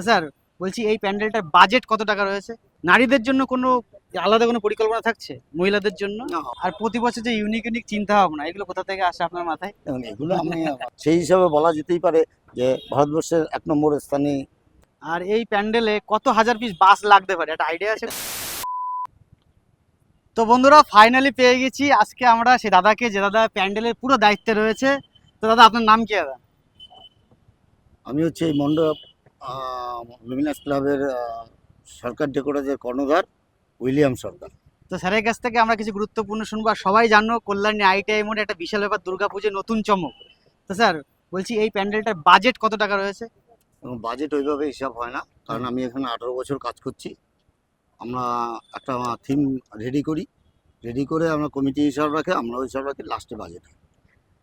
তো স্যার বলছি এই প্যান্ডেলটার বাজেট কত টাকা রয়েছে? নারীদের জন্য কোনো আলাদা কোনো পরিকল্পনা থাকছে? মহিলাদের জন্য? আর প্রতি বছর যে ইউনিক ইউনিক চিন্তা ভাবনা এগুলো কোথা থেকে আসে আপনার মাথায়? এগুলো আমি সেই হিসাবে বলা যেতেই পারে যে ভারতবর্ষের এক নম্বর স্থানে আর এই প্যান্ডেলে কত হাজার পিস বাস লাগতে পারে? একটা আইডিয়া আছে? তো বন্ধুরা ফাইনালি পেয়ে গেছি। আজকে আমরা সেই দাদাকে যে দাদা প্যান্ডেলের পুরো দায়িত্বে রয়েছে। তো দাদা আপনার নাম কি দাদা? আমি হচ্ছে এই মণ্ডপ লুমিনাস ক্লাবের সরকার ডেকোরেটের কর্ণধার উইলিয়াম সরকার। তো স্যারের কাছ থেকে আমরা কিছু গুরুত্বপূর্ণ শুনব আর সবাই জানো কল্যাণী আইটিআই মোড়ে একটা বিশাল ব্যাপার দুর্গাপুজোর নতুন চমক। তো স্যার বলছি এই প্যান্ডেলটার বাজেট কত টাকা রয়েছে? বাজেট ওইভাবে হিসাব হয় না কারণ আমি এখানে আঠারো বছর কাজ করছি। আমরা একটা থিম রেডি করি। রেডি করে আমরা কমিটি হিসাব রাখে আমরা হিসাব রাখি লাস্টে বাজেট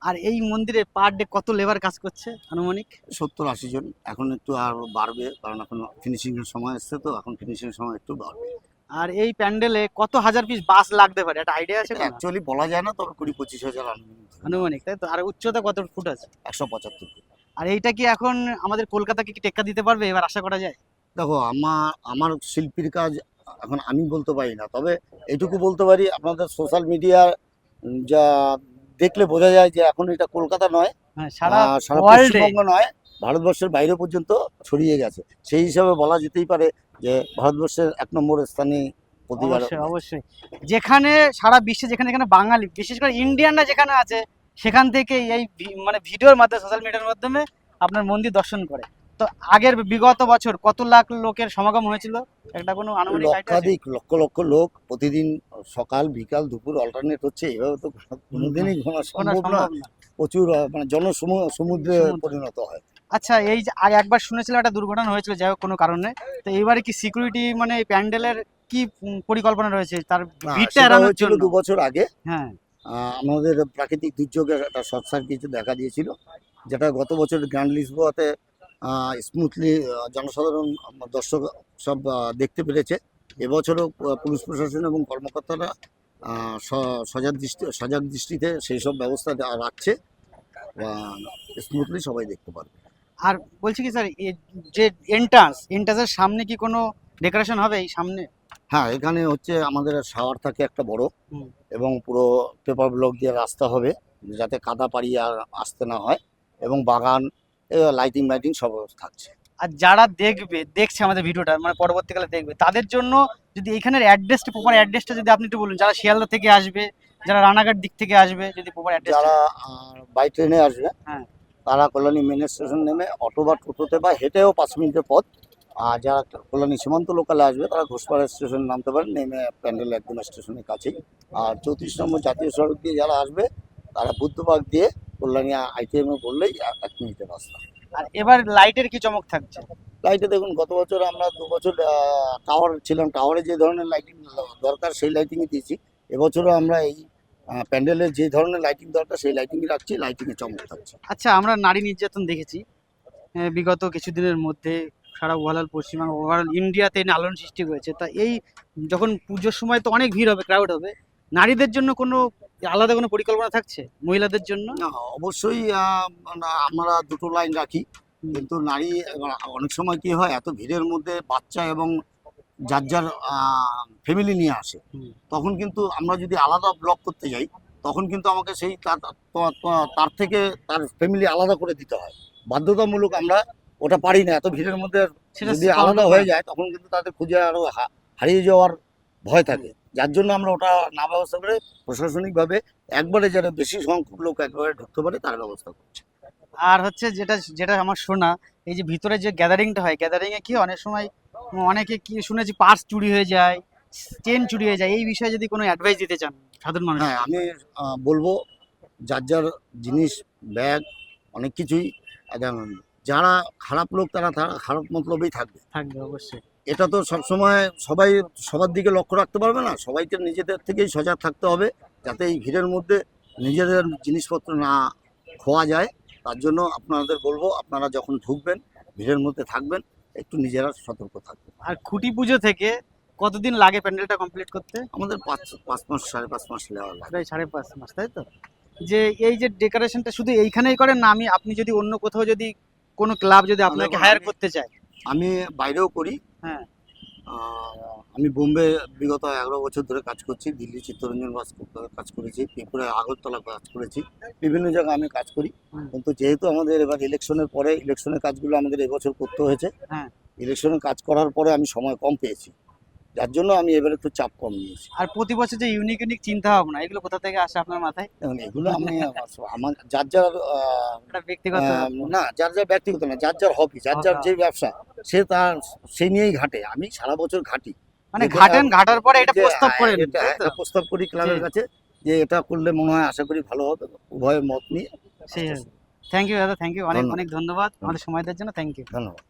আর এই মন্দিরে পার ডে কত লেবার কাজ করছে আনুমানিক? সত্তর আশি জন। এখন একটু আর বাড়বে কারণ এখন ফিনিশিংয়ের সময় এসছে তো এখন ফিনিশিংয়ের সময় একটু বাড়বে। আর এই প্যান্ডেলে কত হাজার পিস বাস লাগতে পারে? একটা আইডিয়া আছে অ্যাকচুয়ালি বলা যায় না তবে কুড়ি পঁচিশ হাজার আনুমানিক। তাই তো? আর উচ্চতা কত ফুট আছে? একশো পঁচাত্তর আর এইটা কি এখন আমাদের কলকাতাকে কি টেক্কা দিতে পারবে? এবার আশা করা যায়? দেখো আমার আমার শিল্পীর কাজ এখন আমি বলতে পারি না তবে এটুকু বলতে পারি আপনাদের সোশ্যাল মিডিয়া যা দেখলে বোঝা যায় যে এখন এটা কলকাতা নয় হ্যাঁ সারা পশ্চিমবঙ্গ নয় ভারতবর্ষের বাইরে পর্যন্ত ছড়িয়ে গেছে। সেই হিসাবে বলা যেতেই পারে যে ভারতবর্ষের এক নম্বর স্থানে প্রতিবার অবশ্যই যেখানে সারা বিশ্বে যেখানে যেখানে বাঙালি বিশেষ করে ইন্ডিয়ানরা যেখানে আছে সেখান থেকে এই মানে ভিডিওর মাধ্যমে সোশ্যাল মিডিয়ার মাধ্যমে আপনার মন্দির দর্শন করে। তো আগের বিগত বছর কত লাখ লোকের সমাগম হয়েছিল? একটা কোনো আনুমানিক লক্ষাধিক লক্ষ লক্ষ লোক প্রতিদিন সকাল বিকাল দুপুর অল্টারনেট হচ্ছে। এভাবে তো কোনোদিনই ঘোরা সম্ভব না। প্রচুর মানে জনসমুদ্রে সমুদ্রে পরিণত হয়। আচ্ছা এই যে আগে একবার শুনেছিলাম একটা দুর্ঘটনা হয়েছিল যাই হোক কোনো কারণে। তো এইবারে কি সিকিউরিটি মানে প্যান্ডেলের কি পরিকল্পনা রয়েছে? তার ভিড়টা এড়ানোর জন্য। দু বছর আগে। হ্যাঁ। আমাদের প্রাকৃতিক দুর্যোগের একটা শর্ট সার্কিট দেখা দিয়েছিল যেটা গত বছর গ্র্যান্ড লিসবোয়াতে স্মুথলি জনসাধারণ দর্শক সব দেখতে পেরেছে। এবছরও পুলিশ প্রশাসন এবং কর্মকর্তারা সজাগ দৃষ্টি সজাগ দৃষ্টিতে সেই সব ব্যবস্থা রাখছে। স্মুথলি সবাই দেখতে পারবে। আর বলছি কি স্যার যে এন্ট্রান্স এন্ট্রান্সের সামনে কি কোনো ডেকোরেশন হবে এই সামনে? হ্যাঁ এখানে হচ্ছে আমাদের শাওয়ার থাকে একটা বড় এবং পুরো পেপার ব্লক দিয়ে রাস্তা হবে যাতে কাদা পাড়ি আর আসতে না হয় এবং বাগান লাইটিং লাইটিং সব থাকছে। আর যারা দেখবে দেখছে আমাদের ভিডিওটা মানে পরবর্তীকালে দেখবে তাদের জন্য যদি এখানের অ্যাড্রেসটা প্রপার অ্যাড্রেসটা যদি আপনি একটু বলুন যারা শিয়ালদা থেকে আসবে যারা রানাঘাট দিক থেকে আসবে যদি প্রপার অ্যাড্রেস যারা বাই ট্রেনে আসবে হ্যাঁ। তারা কল্যাণী মেন স্টেশন নেমে অটো বা টোটোতে বা হেঁটেও পাঁচ মিনিটের পথ। আর যারা কল্যাণী সীমান্ত লোকালে আসবে তারা ঘোষপাড়া স্টেশন নামতে পারেন নেমে প্যান্ডেল একদম স্টেশনের কাছেই। আর চৌত্রিশ নম্বর জাতীয় সড়ক দিয়ে যারা আসবে তারা বুদ্ধবাগ দিয়ে কল্যাণী আইটিএমে বললেই এক- এক মিনিটের রাস্তা। আর এবার লাইটের কি চমক থাকছে? লাইটে দেখুন গত বছর আমরা দু বছর টাওয়ার ছিলাম টাওয়ারে যে ধরনের লাইটিং দরকার সেই লাইটিংই দিয়েছি। এবছরও আমরা এই প্যান্ডেলের যে ধরনের লাইটিং দরকার সেই লাইটিংই রাখছি লাইটিংয়ে চমক থাকছে। আচ্ছা আমরা নারী নির্যাতন দেখেছি বিগত কিছুদিনের মধ্যে সারা ওভারঅল পশ্চিমবঙ্গ ওভারঅল ইন্ডিয়াতে আলোড়ন সৃষ্টি হয়েছে। তা এই যখন পুজোর সময় তো অনেক ভিড় হবে ক্রাউড হবে নারীদের জন্য কোনো আলাদা কোনো পরিকল্পনা থাকছে মহিলাদের জন্য? না অবশ্যই আমরা দুটো লাইন রাখি। কিন্তু নারী অনেক সময় কি হয় এত ভিড়ের মধ্যে বাচ্চা এবং যার যার ফ্যামিলি নিয়ে আসে তখন কিন্তু আমরা যদি আলাদা ব্লক করতে যাই তখন কিন্তু আমাকে সেই তার থেকে তার ফ্যামিলি আলাদা করে দিতে হয়। বাধ্যতামূলক আমরা ওটা পারি না এত ভিড়ের মধ্যে যদি আলাদা হয়ে যায়। তখন কিন্তু তাদের খুঁজে আরও হারিয়ে যাওয়ার ভয় থাকে। যার জন্য আমরা ওটা না ব্যবস্থা করে প্রশাসনিকভাবে একবারে যারা বেশি সংখ্যক লোক একবারে ঢুকতে পারে তার ব্যবস্থা করছে। আর হচ্ছে যেটা যেটা আমার শোনা এই যে ভিতরে যে গ্যাদারিংটা হয় গ্যাদারিং এ কি অনেক সময় অনেকে কি শুনেছি পার্স চুরি হয়ে যায় চেন চুরি হয়ে যায় এই বিষয়ে যদি কোনো অ্যাডভাইস দিতে চান সাধারণ মানুষ। হ্যাঁ আমি বলব যার যার জিনিস ব্যাগ অনেক কিছুই একদম যারা খারাপ লোক তারা তারা খারাপ মতলবেই থাকবে। থাকবে অবশ্যই। এটা তো সবসময় সবাই সবার দিকে লক্ষ্য রাখতে পারবে না। সবাইকে নিজেদের থেকেই সজাগ থাকতে হবে যাতে এই ভিড়ের মধ্যে নিজেদের জিনিসপত্র না খোয়া যায়। তার জন্য আপনাদের বলব আপনারা যখন ঢুকবেন ভিড়ের মধ্যে থাকবেন একটু নিজেরা সতর্ক থাকবেন। আর খুঁটি পুজো থেকে কতদিন লাগে প্যান্ডেলটা কমপ্লিট করতে? আমাদের পাঁচ পাঁচ মাস সাড়ে পাঁচ মাস লেওয়া লাগে। প্রায় সাড়ে পাঁচ মাস তাই তো? যে এই যে ডেকোরেশনটা শুধু এইখানেই করেন না আমি আপনি যদি অন্য কোথাও যদি কোনো ক্লাব যদি আপনাকে হায়ার করতে চায়? আমি বাইরেও করি। হ্যাঁ। আমি বোম্বে বিগত এগারো বছর ধরে কাজ করছি দিল্লি চিত্তরঞ্জন বাস কাজ করেছি ত্রিপুরায় আগরতলা কাজ করেছি বিভিন্ন জায়গায় আমি কাজ করি। কিন্তু যেহেতু আমাদের এবার ইলেকশনের পরে ইলেকশনের কাজগুলো আমাদের এবছর করতে হয়েছে হ্যাঁ। ইলেকশনের কাজ করার পরে আমি সময় কম পেয়েছি। যার জন্য আমি এবার একটু চাপ কম নিয়েছি। আর প্রতি বছর যে ইউনিক ইউনিক চিন্তা ভাবনা এগুলো কোথা থেকে আসে আপনার মাথায়? এগুলো আমি আমার যার যার ব্যক্তিগত না যার যার ব্যক্তিগত না যার যার হবি যার যার হ্যাঁ। যে ব্যবসা সে তার সে নিয়েই ঘাটে। আমি সারা বছর ঘাটি। মানে ঘাটেন ঘাটার পরে এটা প্রস্তাব করেন। এটা প্রস্তাব করি ক্লাবের কাছে যে এটা করলে মনে হয় আশা করি ভালো হবে উভয়ের মত নিয়ে থ্যাংক ইউ দাদা থ্যাংক ইউ অনেক। অনেক ধন্যবাদ। আমাদের সময় দেওয়ার জন্য থ্যাংক ইউ ধন্যবাদ।